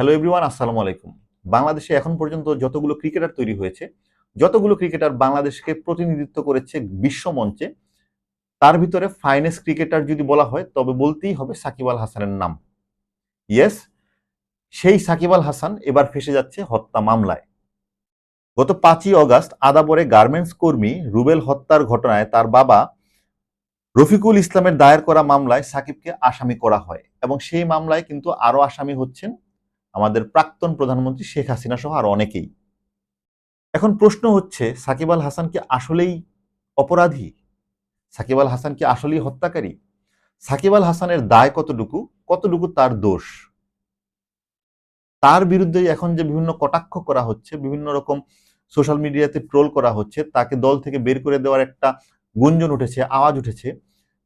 Hello everyone আসসালামু আলাইকুম। বাংলাদেশে এখন পর্যন্ত যতগুলো ক্রিকেটার তৈরি হয়েছে, যতগুলো ক্রিকেটার বাংলাদেশকে প্রতিনিধিত্ব করেছে বিশ্ব মঞ্চে, তার ভিতরে ফাইনেস্ট ক্রিকেটার যদি বলা হয়, তবে বলতেই হবে সাকিব আল হাসানের নাম। ইয়েস সেই সাকিব আল হাসান এবার ফেসে যাচ্ছে হত্যা মামলায়। গত পাঁচই অগাস্ট আদাবরে গার্মেন্টস কর্মী রুবেল হত্যার ঘটনায় তার বাবা রফিকুল ইসলামের দায়ের করা মামলায় সাকিবকে আসামি করা হয় এবং সেই মামলায় কিন্তু আরও আসামি হচ্ছেন আমাদের প্রাক্তন প্রধানমন্ত্রী শেখ হাসিনা সহ আর অনেকেই। এখন প্রশ্ন হচ্ছে, সাকিব আল হাসান কি আসলেই অপরাধী? সাকিব আল হাসান কি আসলেই হত্যাকারী? সাকিব আল হাসানের দায় কতটুকু? কতটুকু তার দোষ? তার বিরুদ্ধে এখন যে বিভিন্ন কটাক্ষ করা হচ্ছে, বিভিন্ন রকম সোশ্যাল মিডিয়াতে ট্রোল করা হচ্ছে, তাকে দল থেকে বের করে দেওয়ার একটা গুঞ্জন উঠেছে, আওয়াজ উঠেছে,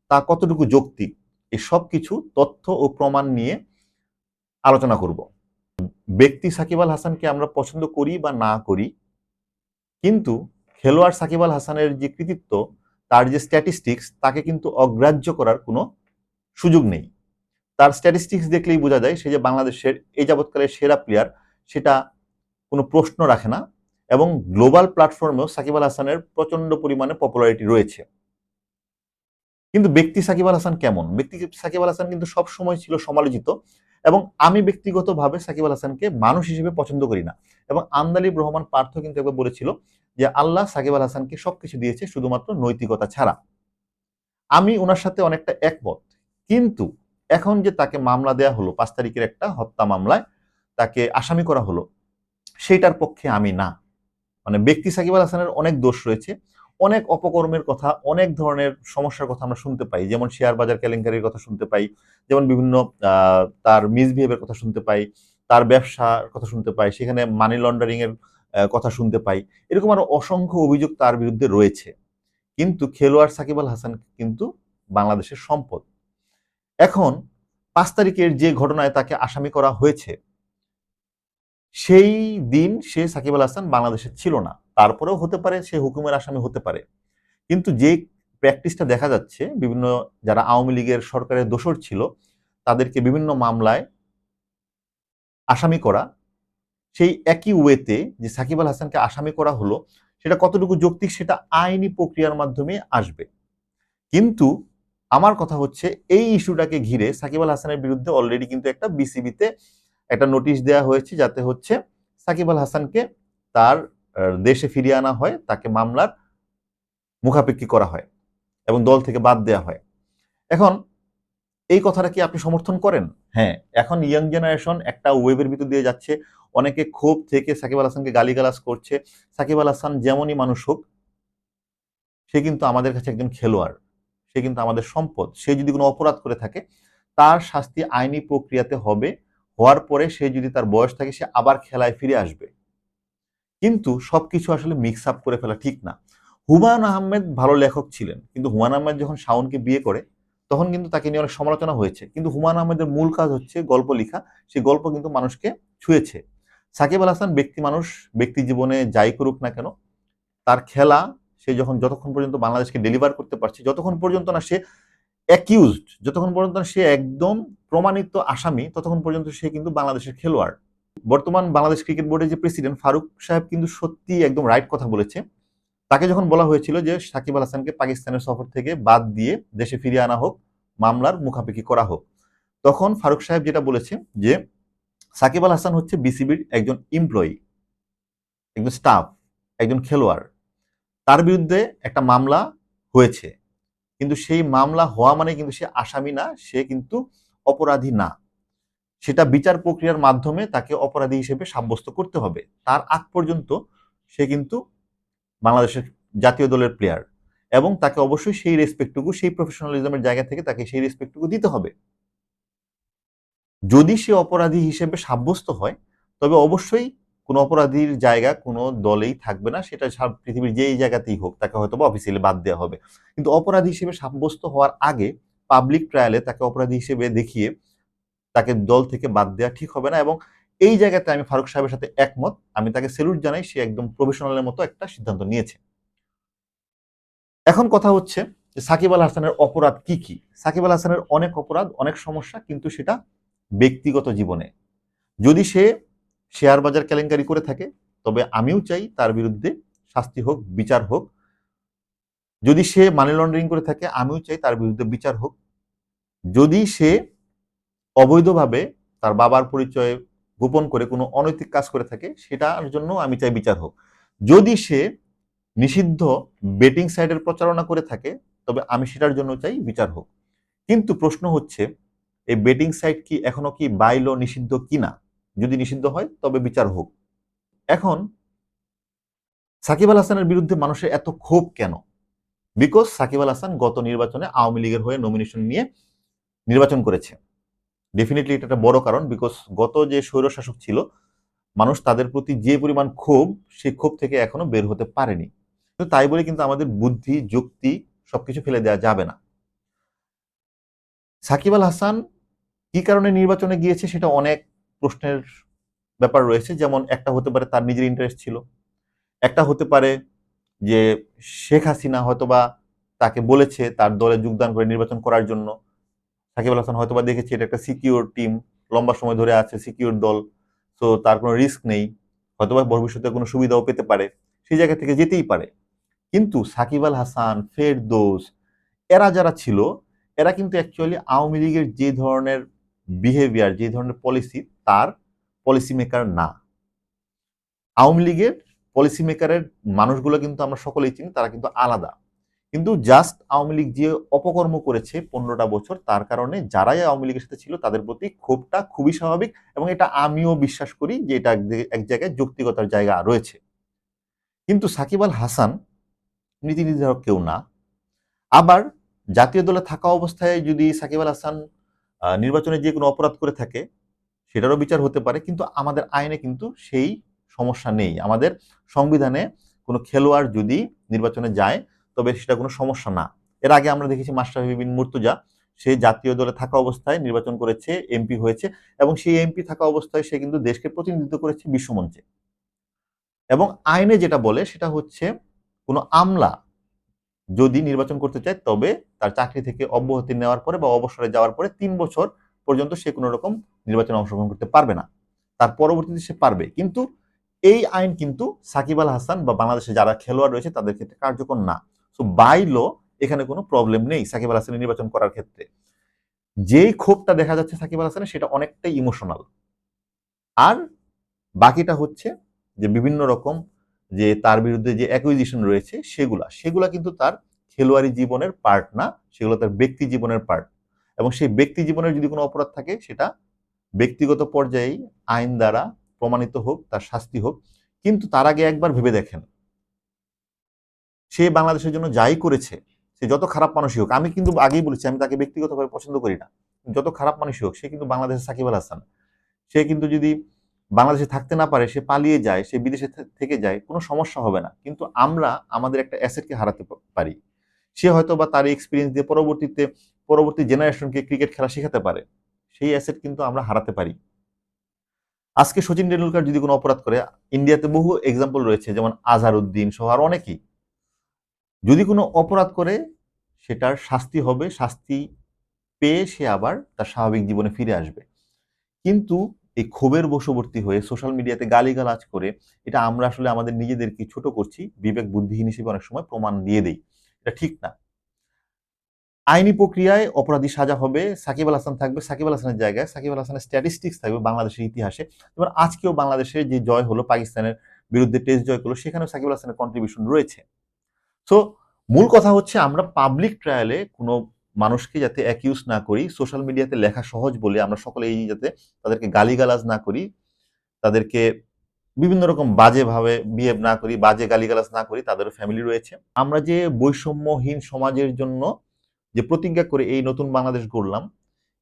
তা কতটুকু যৌক্তিক? এই সব কিছু তথ্য ও প্রমাণ নিয়ে আলোচনা করব। ব্যক্তি সাকিব আল হাসানকে আমরা পছন্দ করি বা না করি, কিন্তু খেলোয়াড় সাকিব আল হাসানের যে কৃতিত্ব, তার যে স্ট্যাটিস্টিক্স তাকে কিন্তু অগ্রাহ্য করার কোনো সুযোগ নেই। তার স্ট্যাটিস্টিক্স দেখলেই বোঝা যায় সে যে বাংলাদেশের এই যাবৎকালের সেরা প্লেয়ার সেটা কোনো প্রশ্ন রাখে না এবং গ্লোবাল প্ল্যাটফর্মেও সাকিব আল হাসানের প্রচণ্ড পরিমাণে পপুলারিটি রয়েছে। কিন্তু ব্যক্তি সাকিব আল হাসান কেমন? ব্যক্তি সাকিব আল হাসান কিন্তু সব সময় ছিল সমালোচিত এবং আমি ব্যক্তিগতভাবে সাকিব আল হাসানকে মানুষ হিসেবে পছন্দ করি না। এবং আন্দালিব রহমান পার্থ কিন্তু একবার বলেছিল যে, আল্লাহ সাকিব আল হাসানকে সবকিছু দিয়েছে শুধুমাত্র নৈতিকতা ছাড়া। আমি ওনার সাথে অনেকটা একমত। কিন্তু এখন যে তাকে মামলা দেয়া হলো, পাঁচ তারিখের একটা হত্যা মামলায় তাকে আসামি করা হলো সেটার পক্ষে আমি না। মানে ব্যক্তি সাকিব আল হাসানের অনেক দোষ রয়েছে। অনেক অপকর্মের কথা, অনেক ধরনের সমস্যার কথা আমরা শুনতে পাই। যেমন শেয়ার বাজার কেলেঙ্কারির কথা শুনতে পাই, যেমন বিভিন্ন তার মিসবিহেভের কথা শুনতে পাই, তার ব্যবসার কথা শুনতে পাই, সেখানে মানি লন্ডারিং এর কথা শুনতে পাই। এরকম আরও অসংখ্য অভিযোগ তার বিরুদ্ধে রয়েছে। কিন্তু খেলোয়াড় সাকিব আল হাসান কিন্তু বাংলাদেশের সম্পদ। এখন, পাঁচ তারিখের যে ঘটনায় তাকে আসামি করা হয়েছে সেই দিন সে সাকিব আল হাসান বাংলাদেশে ছিল না। তারপরেও হতে পারে, সে হুকুমের আসামি হতে পারে। কিন্তু যে প্র্যাকটিসটা দেখা যাচ্ছে, বিভিন্ন যারা আওয়ামী লীগের সরকারের দোষর ছিল, তাদেরকে বিভিন্ন মামলায় আসামি করা, সেই একই ওয়েতে যে সাকিব আল হাসানকে আসামি করা হলো, সেটা কতটুকু যৌক্তিক সেটা আইনি প্রক্রিয়ার মাধ্যমে আসবে। কিন্তু আমার কথা হচ্ছে, এই ইস্যুটাকে ঘিরে সাকিব আল হাসানের বিরুদ্ধে অলরেডি কিন্তু একটা বিসিবিতে একটা নোটিশ দেওয়া হয়েছে যাতে হচ্ছে সাকিব আল হাসানকে তার দেশে ফিরিয়ে আনা হয়, তাকে মামলার মুখাপেক্ষি করা হয় এবং দল থেকে বাদ দেওয়া হয়। এখন, এই কথাটা কি আপনি সমর্থন করেন? হ্যাঁ এখন ইয়াং জেনারেশন একটা ওয়েবের ভিতর দিয়ে যাচ্ছে, অনেকে ক্ষোভ থেকে সাকিব আল হাসানকে গালিগালাজ করছে। সাকিব আল হাসান যেমনই মানুষ হোক, সে কিন্তু আমাদের কাছে একজন খেলোয়াড়, সে কিন্তু আমাদের সম্পদ। সে যদি কোনো অপরাধ করে থাকে, তার শাস্তি আইনি প্রক্রিয়াতে হবে হওয়ার পরে সে যদি তার বয়স থাকে, সে আবার খেলায় ফিরে আসবে। কিন্তু সবকিছু আসলে মিক্স আপ করে ফেলা ঠিক না। হুমায়ুন আহমেদ ভালো লেখক ছিলেন, কিন্তু হুমায়ুন আহমেদ যখন শাওনকে বিয়ে করে, তখন কিন্তু তাকে নিয়ে অনেক সমালোচনা হয়েছে। কিন্তু হুমায়ুন আহমেদের মূল কাজ হচ্ছে গল্প লেখা সেই গল্প কিন্তু মানুষকে ছুঁয়েছে। সাকিব আল হাসান ব্যক্তি মানুষ, ব্যক্তি জীবনে যাই করুক না কেন, তার খেলা সে যখন যতক্ষণ পর্যন্ত বাংলাদেশকে ডেলিভার করতে পারছে, যতক্ষণ পর্যন্ত না সে অ্যাকিউজড যতক্ষণ পর্যন্ত সে একদম প্রমাণিত আসামি, ততক্ষণ পর্যন্ত সে কিন্তু বাংলাদেশের খেলোয়াড়। বর্তমান বাংলাদেশ ক্রিকেট বোর্ডের যে প্রেসিডেন্ট ফারুক সাহেব কিন্তু সত্যি একদম রাইট কথা বলেছে। তাকে যখন বলা হয়েছিল যে সাকিব আল হাসানকে পাকিস্তানের সফর থেকে বাদ দিয়ে দেশে ফিরিয়ে আনা হোক, মামলার মুখাপেক্ষি করা হোক, তখন ফারুক সাহেব যেটা বলেছে যে সাকিব আল হাসান হচ্ছে বিসিবির একজন এমপ্লয়ি একজন স্টাফ একজন খেলোয়াড়। তার বিরুদ্ধে একটা মামলা হয়েছে। কিন্তু সেই মামলা হওয়া মানে কিন্তু সে আসামি না, সে কিন্তু অপরাধী না। সেটা বিচার প্রক্রিয়ার মাধ্যমে তাকে অপরাধী হিসেবে সাব্যস্ত করতে হবে। তার আগ পর্যন্ত সে কিন্তু বাংলাদেশের জাতীয় দলের প্লেয়ার এবং তাকে অবশ্যই সেই রেসপেক্টটুকু সেই প্রফেশনালিজমের জায়গা থেকে তাকে সেই রেসপেক্টটুকু দিতে হবে। যদি সে অপরাধী হিসেবে সাব্যস্ত হয়, তবে অবশ্যই কোনো অপরাধীর জায়গা কোনো দলেই থাকবে না, সেটা পৃথিবীর যেই জায়গাতেই হোক, তাকে হয়তো বা অফিসিয়ালি বাদ দেওয়া হবে। কিন্তু অপরাধী হিসেবে সাব্যস্ত হওয়ার আগে পাবলিক ট্রায়ালে তাকে অপরাধী হিসেবে দেখিয়ে তাকে দল থেকে বাদ দেওয়া ঠিক হবে না এবং এই জায়গাতে আমি ফারুক সাহেবের সাথে একমত। আমি তাকে সেলুট জানাই, সে একদম প্রফেশনালের মতো একটা সিদ্ধান্ত নিয়েছে। এখন কথা হচ্ছে যে সাকিব আল হাসানের অপরাধ কি কি? সাকিব আল হাসানের অনেক অপরাধ, অনেক সমস্যা, কিন্তু সেটা ব্যক্তিগত জীবনে। যদি সে শেয়ার বাজার কেলেঙ্কারি করে থাকে, তবে আমিও চাই তার বিরুদ্ধে শাস্তি হোক, বিচার হোক। যদি সে মানি লন্ডারিং করে থাকে, আমিও চাই তার বিরুদ্ধে বিচার হোক। যদি সে অবৈধভাবে তার বাবার পরিচয়ে গোপন করে কোনো অনৈতিক কাজ করে থাকে, সেটার জন্য আমি চাই বিচার হোক। যদি সে নিষিদ্ধ বেটিং সাইটের প্রচারণা করে থাকে, তবে আমি সেটার জন্য চাই বিচার হোক। কিন্তু প্রশ্ন হচ্ছে, এই বেটিং সাইট কি এখনও কি বাইল নিষিদ্ধ কিনা? যদি নিষিদ্ধ হয়, তবে বিচার হোক। এখন, সাকিব আল হাসানের বিরুদ্ধে মানুষের এত ক্ষোভ কেন? বিকজ সাকিব আল হাসান গত নির্বাচনে আওয়ামী লীগের হয়ে নমিনেশন নিয়ে নির্বাচন করেছে। ডেফিনেটলি এটা একটা বড় কারণ বিকজ গত যে স্বৈরশাসক ছিল, মানুষ তাদের প্রতি যে পরিমাণ ক্ষোভ, সেই ক্ষোভ থেকে এখনও বের হতে পারেনি। কিন্তু তাই বলে কিন্তু আমাদের বুদ্ধি, যুক্তি সবকিছু ফেলে দেওয়া যাবে না। সাকিব আল হাসান কি কারণে নির্বাচনে গিয়েছে সেটা অনেক প্রশ্নের ব্যাপার রয়েছে। যেমন একটা হতে পারে তার নিজের ইন্টারেস্ট ছিল। একটা হতে পারে যে শেখ হাসিনা হয়তোবা তাকে বলেছে তার দলে যোগদান করে নির্বাচন করার জন্য। সাকিব আল হাসান হয়তোবা দেখেছে এটা একটা সিকিউর টিম লম্বা সময় ধরে আছে সিকিউর দল তো তার কোনো রিস্ক নেই। হয়তোবা ভবিষ্যতে কোনো সুবিধাও পেতে পারে। সেই জায়গা থেকে যেতেই পারে। কিন্তু সাকিব আল হাসান, ফেরদৌস, এরা যারা ছিল, এরা কিন্তু অ্যাকচুয়ালি আওয়ামী লীগের যে ধরনের বিহেভিয়ার যে ধরনের পলিসি তার পলিসি মেকার না। আওয়ামী লীগের পলিসি মেকারের মানুষগুলো কিন্তু আমরা সকলেই চিনি, তারা কিন্তু আলাদা। কিন্তু জাস্ট আওয়ামী লীগ যে অপকর্ম করেছে পনেরোটা বছর, তার কারণে যারাই আওয়ামী লীগের সাথে ছিল, তাদের প্রতি ক্ষোভটা খুবই স্বাভাবিক এবং এটা আমিও বিশ্বাস করি যে এটা এক- জায়গায় যৌক্তিকতার জায়গা রয়েছে। কিন্তু সাকিব আল হাসান নীতি নির্ধারক কেউ না। আবার জাতীয় দলে থাকা অবস্থায় যদি সাকিব আল হাসান নির্বাচনে যে কোনো অপরাধ করে থাকে, সেটারও বিচার হতে পারে, কিন্তু আমাদের আইনে কিন্তু সেই সমস্যা নেই। আমাদের সংবিধানে কোনো খেলোয়াড় যদি নির্বাচনে যায়, তবে সেটা কোনো সমস্যা না। এর আগে আমরা দেখেছি মাস্টার বিন মুর্তুজা, সে জাতীয় দলে থাকা অবস্থায় নির্বাচন করেছে, এমপি হয়েছে, এবং সেই এমপি থাকা অবস্থায় সে কিন্তু দেশকে প্রতিনিধিত্ব করেছে বিশ্বমঞ্চে এবং আইনে যেটা বলে, সেটা হচ্ছে কোনো আমলা যদি নির্বাচন করতে চায়, তবে তার চাকরি থেকে অব্যাহতি নেওয়ার পরে বা অবসরে যাওয়ার পরে তিন বছর পর্যন্ত সে কোনো রকম নির্বাচনে অংশগ্রহণ করতে পারবে না। তার পরবর্তীতে সে পারবে। কিন্তু এই আইন কিন্তু সাকিব আল হাসান বা বাংলাদেশে যারা খেলোয়াড় রয়েছে, তাদের ক্ষেত্রে কার্যকর না। সো বাইল এখানে কোনো প্রবলেম নেই সাকিব আল হাসানের নির্বাচন করার ক্ষেত্রে। যেই ক্ষোভটা দেখা যাচ্ছে সাকিব আল হাসানের, সেটা অনেকটাই ইমোশনাল আর বাকিটা হচ্ছে যে বিভিন্ন রকম যে তার বিরুদ্ধে যে অ্যাকুইজিশন রয়েছে, সেগুলা সেগুলা কিন্তু তার খেলোয়াড়ি জীবনের পার্ট না, সেগুলো তার ব্যক্তি জীবনের পার্ট এবং সেই ব্যক্তি জীবনের যদি কোনো অপরাধ থাকে, সেটা ব্যক্তিগত পর্যায়েই আইন দ্বারা প্রমাণিত হোক, তার শাস্তি হোক, কিন্তু তার আগে একবার ভেবে দেখেন। সে বাংলাদেশের জন্য যাই করেছে, সে যত খারাপ মানুষই হোক, আমি কিন্তু আগেই বলেছি, আমি তাকে ব্যক্তিগতভাবে পছন্দ করি না। যত খারাপ মানুষই হোক, সে কিন্তু বাংলাদেশের সাকিব আল হাসান। সে কিন্তু যদি বাংলাদেশে থাকতে না পারে, সে পালিয়ে যায়, সে বিদেশে থেকে যায়, কোনো সমস্যা হবে না। কিন্তু আমরা আমাদের একটা অ্যাসেটকে হারাতে পারি। সে হয়তো বা তার এক্সপিরিয়েন্স দিয়ে পরবর্তীতে, পরবর্তী জেনারেশনকে ক্রিকেট খেলা শেখাতে পারে। সেই অ্যাসেট কিন্তু আমরা হারাতে পারি। আজকে সচিন টেন্ডুলকার যদি কোনো অপরাধ করে, ইন্ডিয়াতে বহু এক্সাম্পল রয়েছে, যেমন আজহারউদ্দিন সহ আর অনেকেই। যদি কোনো অপরাধ করে, সেটার শাস্তি হবে, শাস্তি পেয়ে সে আবার তার স্বাভাবিক জীবনে ফিরে আসবে। কিন্তু এই ক্ষোভের বশবর্তী হয়ে সোশ্যাল মিডিয়াতে গালিগালাজ করে, এটা আমরা আসলে আমাদের নিজেদেরকে ছোট করছি, বিবেক বুদ্ধিহীন হিসেবে অনেক সময় প্রমাণ দিয়ে দেই। এটা ঠিক না। আইনি প্রক্রিয়ায় অপরাধী সাজা হবে, সাকিব আল হাসান থাকবে, সাকিব আল হাসানের জায়গায়, সাকিব আল হাসানের স্ট্যাটিস্টিক্স থাকবে বাংলাদেশের ইতিহাসে। এবার আজকেও বাংলাদেশের যে জয় হলো পাকিস্তানের বিরুদ্ধে টেস্ট জয় করল, সেখানেও সাকিব আল হাসানের কন্ট্রিবিউশন রয়েছে। সো মূল কথা হচ্ছে আমরা পাবলিক ট্রায়ালে কোনো মানুষকে যাতে অ্যাকিউজ না করি সোশ্যাল মিডিয়াতে লেখা সহজ বলে আমরা সকলে এই যাতে তাদেরকে গালিগালাজ না করি, তাদেরকে বিভিন্ন রকম বাজেভাবে বিহেভ না করি, বাজে গালিগালাজ না করি তাদের ফ্যামিলি রয়েছে। আমরা যে বৈষম্যহীন সমাজের জন্য যে প্রতিজ্ঞা করে এই নতুন বাংলাদেশ গড়লাম,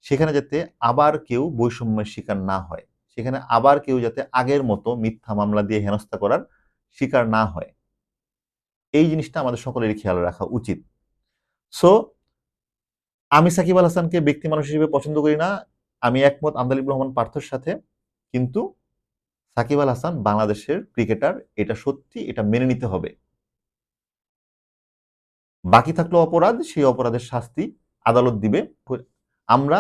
সেখানে যাতে আবার কেউ বৈষম্যের শিকার না হয়, সেখানে আবার কেউ যাতে আগের মতো মিথ্যা মামলা দিয়ে হেনস্থা করার শিকার না হয়। এই জিনিসটা আমাদের সকলেরই খেয়াল রাখা উচিত। সো আমি সাকিব আল হাসানকে ব্যক্তি মানুষ হিসেবে পছন্দ করি না। আমি একমত আন্দালিব রহমান পার্থর সাথে। কিন্তু সাকিব আল হাসান বাংলাদেশের ক্রিকেটার, এটা সত্যি, এটা মেনে নিতে হবে। বাকি থাকল অপরাধ, সেই অপরাধের শাস্তি আদালত দিবে। আমরা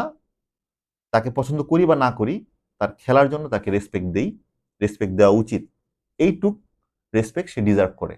তাকে পছন্দ করি বা না করি, তার খেলার জন্য তাকে রেসপেক্ট দেই। রেসপেক্ট দেওয়া উচিত। এইটুক রেসপেক্ট সে ডিজার্ভ করে।